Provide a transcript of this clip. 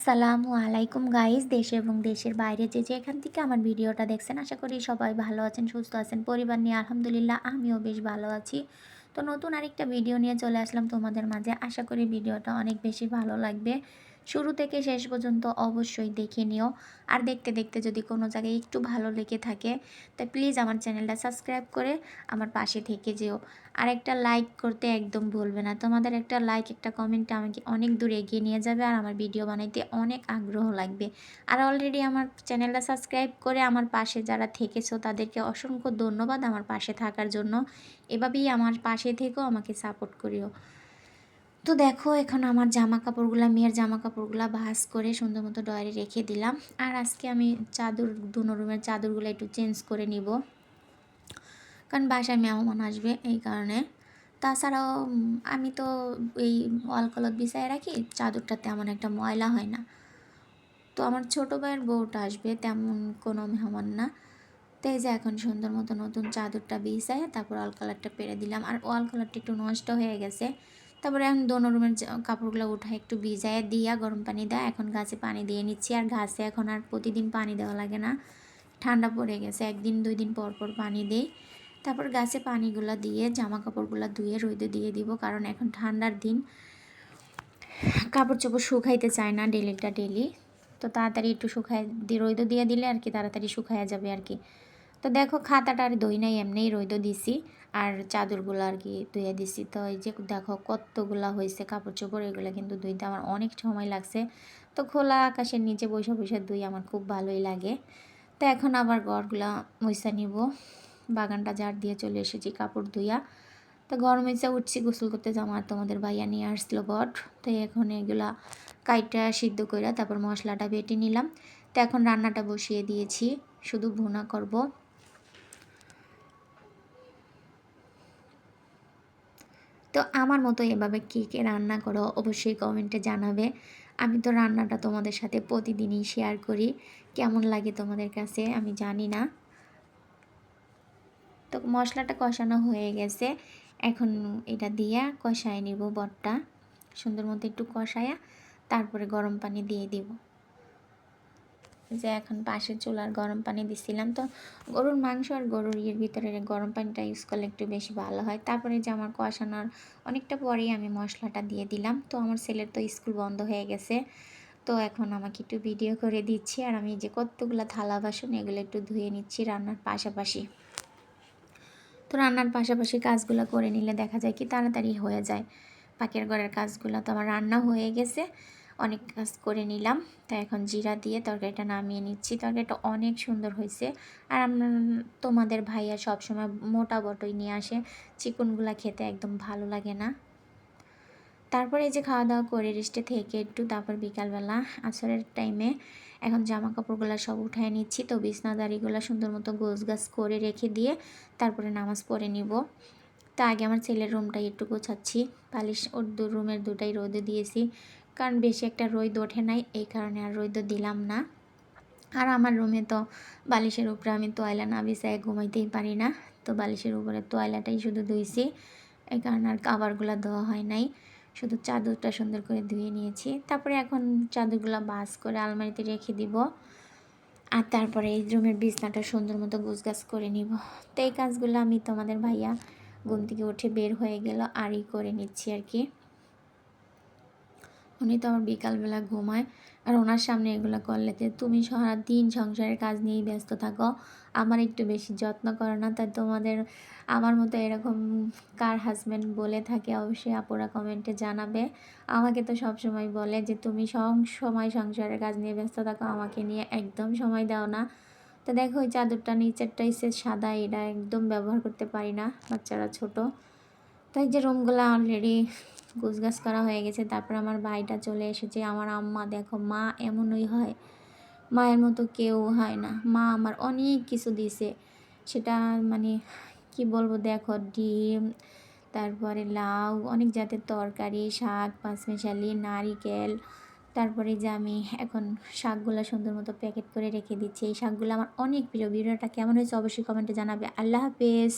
আসসালামু আলাইকুম গাইজ দেশে এবং দেশের বাইরে যে যে এখান থেকে আমার ভিডিওটা দেখছেন, আশা করি সবাই ভালো আছেন, সুস্থ আছেন, পরিবার নিয়ে আলহামদুলিল্লাহ আমিও বেশ ভালো আছি। তো নতুন আরেকটা ভিডিও নিয়ে চলে আসলাম তোমাদের মাঝে। আশা করি ভিডিওটা অনেক বেশি ভালো লাগবে। শুরু থেকে শেষ পর্যন্ত অবশ্যই দেখে নিও। আর দেখতে দেখতে যদি কোনো জায়গায় একটু ভালো লেগে থাকে তো প্লিজ আমার চ্যানেলটা সাবস্ক্রাইব করে আমার পাশে থেকে যেও। আর একটা লাইক করতে একদম ভুলবে না। তোমাদের একটা লাইক একটা কমেন্ট আমাকে অনেক দূর এগিয়ে নিয়ে যাবে আর আমার ভিডিও বানাইতে অনেক আগ্রহ লাগবে। আর অলরেডি আমার চ্যানেলটা সাবস্ক্রাইব করে আমার পাশে যারা থেকেছো, তাদেরকে অসংখ্য ধন্যবাদ আমার পাশে থাকার জন্য। এভাবেই আমার পাশে থেকেও আমাকে সাপোর্ট করিও। তো দেখো, এখন আমার জামা কাপড়গুলো মেয়ের জামা কাপড়গুলো ভাস করে সুন্দর মতো ডয়ারে রেখে দিলাম। আর আজকে আমি চাদর দুনো রুমের চাদরগুলো একটু চেঞ্জ করে নিব। কারণ বাসায় মেহমান আসবে এই কারণে। তাছাড়াও আমি তো এই ওয়াল কলত বিছায় রাখি, চাদরটা তেমন একটা ময়লা হয় না। তো আমার ছোটো ভাইয়ের বউটা আসবে, তেমন কোনো মেহমান না। তো এই যে এখন সুন্দর মতো নতুন চাদরটা বিছায়, তারপর ওয়াল কালারটা পেরে দিলাম। আর ওয়াল কালারটা একটু নষ্ট হয়ে গেছে। তারপরে এখন দোনো রুমের কাপড়গুলো উঠায় একটু ভিজায় দিয়া গরম পানি দেয়। এখন গাছে পানি দিয়ে নিচ্ছি, আর গাছে এখন আর প্রতিদিন পানি দেওয়া লাগে না। ঠান্ডা পড়ে গেছে, একদিন দুই দিন পর পর পানি দিই। তারপর গাছে পানিগুলো দিয়ে জামা কাপড়গুলো ধুয়ে রোদে দিয়ে দিব, কারণ এখন ঠান্ডার দিন। কাপড় চোপড় শুকাইতে চায় না ডেলিটা ডেলি। তো তাড়াতাড়ি একটু শুকায় রোদ দিয়ে দিলে আর কি তাড়াতাড়ি শুকায়া যাবে আর কি। তো দেখো খাতাটা আর দই নাই, এমনিই রইদ দিছি। আর চাদরগুলো আর কি ধুয়ে দিছি। তো এই যে দেখো কতগুলা হয়েছে কাপড় চোপড় এগুলো কিন্তু ধুইতে আমার অনেক সময় লাগছে। তো খোলা আকাশের নিচে বসে বসে ধুই আমার খুব ভালোই লাগে। তো এখন আবার গড়গুলা মইসা নিব। বাগানটা জার দিয়ে চলে এসেছি কাপড় ধুইয়া। তো গরম হয়েছে উঠছি, গোসল করতে আর তোমাদের ভাইয়া নিয়ে আসলো বট তো এখন এগুলা কাইটা সিদ্ধ করে তারপর মশলাটা বেটে নিলাম। তো এখন রান্নাটা বসিয়ে দিয়েছি, শুধু ভুনা করব। তো আমার মতো এভাবে কী কে রান্না করো অবশ্যই কমেন্টে জানাবে। আমি তো রান্নাটা তোমাদের সাথে প্রতিদিনই শেয়ার করি। কেমন লাগে তোমাদের কাছে আমি জানি না। তো মশলাটা কষানো হয়ে গেছে। এখন এটা দিয়া কষায় নিব বটটা সুন্দর মতো একটু কষায়া তারপরে গরম পানি দিয়ে দিব। যে এখন পাশের চুলার গরম পানি দিছিলাম তো গরুর মাংস আর গরুর ইয়ের ভিতরে গরম পানিটা ইউজ করলে একটু বেশি ভালো হয়। তারপরে যে আমার কষানোর অনেকটা পরেই আমি মশলাটা দিয়ে দিলাম। তো আমার ছেলের তো স্কুল বন্ধ হয়ে গেছে। তো এখন আমাকে একটু ভিডিও করে দিচ্ছি আর আমি যে কতগুলো থালা বাসন এগুলো একটু ধুয়ে নিচ্ছি রান্নার পাশাপাশি। তো রান্নার পাশাপাশি কাজগুলো করে নিলে দেখা যায় কি তাড়াতাড়ি হয়ে যায়। পাকের ঘরের কাজগুলো তো আমার রান্না হয়ে গেছে। অনেক কাজ করে নিলাম। তো এখন জিরা দিয়ে তরকারিটা নামিয়ে নিচ্ছি। তরকারিটা অনেক সুন্দর হয়েছে। আর তোমাদের ভাইয়া সবসময় মোটা বটই নিয়ে আসে। চিকনগুলা খেতে একদম ভালো লাগে না। তারপরে এই যে খাওয়া দাওয়া করে রেস্টে থেকে একটু তারপর বিকালবেলা আসরের টাইমে এখন জামা কাপড়গুলো সব উঠায় নিচ্ছি। তো বিছনাদারিগুলো সুন্দর মতো গোছ গাছ করে রেখে দিয়ে তারপরে নামাজ পড়ে নিব। তা আগে আমার ছেলের রুমটাই একটু গোছাচ্ছি। পালিশ ওর দু রুমের দুটাই রোদে দিয়েছি। কারণ বেশি একটা রোদ ওঠে নাই, এই কারণে আর রোদ দিলাম না। আর আমার রুমে তো বালিশের উপরে আমি তোয়লা না বিছায় ঘুমাইতেই পারি না, তো বালিশের উপরে তোয়লাটাই শুধু ধুইছি। এই কারণে আর কাবারগুলো ধোয়া হয় নাই, শুধু চাদরটা সুন্দর করে ধুয়ে নিয়েছি। তারপরে এখন চাদরগুলো বাস করে আলমারিতে রেখে দিব, আর তারপরে এই রুমের বিছনাটা সুন্দর মতো গুছগাছ করে নিব। তো এই কাজগুলো আমি তোমাদের ভাইয়া ঘুম থেকে উঠে বের হয়ে গেল, আরই করে নিচ্ছি আর কি। উনি তো আমার বিকালবেলা ঘুমায়। আর ওনার সামনে এগুলো করলে তুমি সারা দিন সংসারের কাজ নিয়েই ব্যস্ত থাকো। আমার একটু বেশি যত্ন করো না। তাই তোমাদের আমার মতো এরকম কার হাজব্যান্ড বলে থাকে অবশ্যই আপুরা কমেন্টে জানাবে। আমাকে তো সব সময় বলে যে, তুমি সব সময় সংসারের কাজ নিয়ে ব্যস্ত থাকো। আমাকে নিয়ে একদম সময় দাও না। তো দেখো ওই চাদরটা নিচেরটা সে সাদা। এটা একদম ব্যবহার করতে পারি না, বাচ্চারা ছোট। তাই যে রুমগুলো অলরেডি গুছগাছ করা হয়ে গেছে, তারপর আমার ভাইটা চলে এসেছে, আমার আম্মা দেখো মা এমনই হয়, মায়ের মতো কেউ হয় না, মা আমার অনেক কিছু দিছে, সেটা মানে কি বলব দেখো, ডিম, তারপরে লাউ, অনেক জাতের তরকারি, শাক, পাঁচমিশালি, নারিকেল, তারপরে যে আমি এখন শাকগুলো সুন্দর মতো প্যাকেট করে রেখে দিচ্ছি, এই শাকগুলো আমার অনেক প্রিয়, ভিডিওটা কেমন হয়েছে অবশ্যই কমেন্টে জানাবে, আল্লাহ হাফেজ।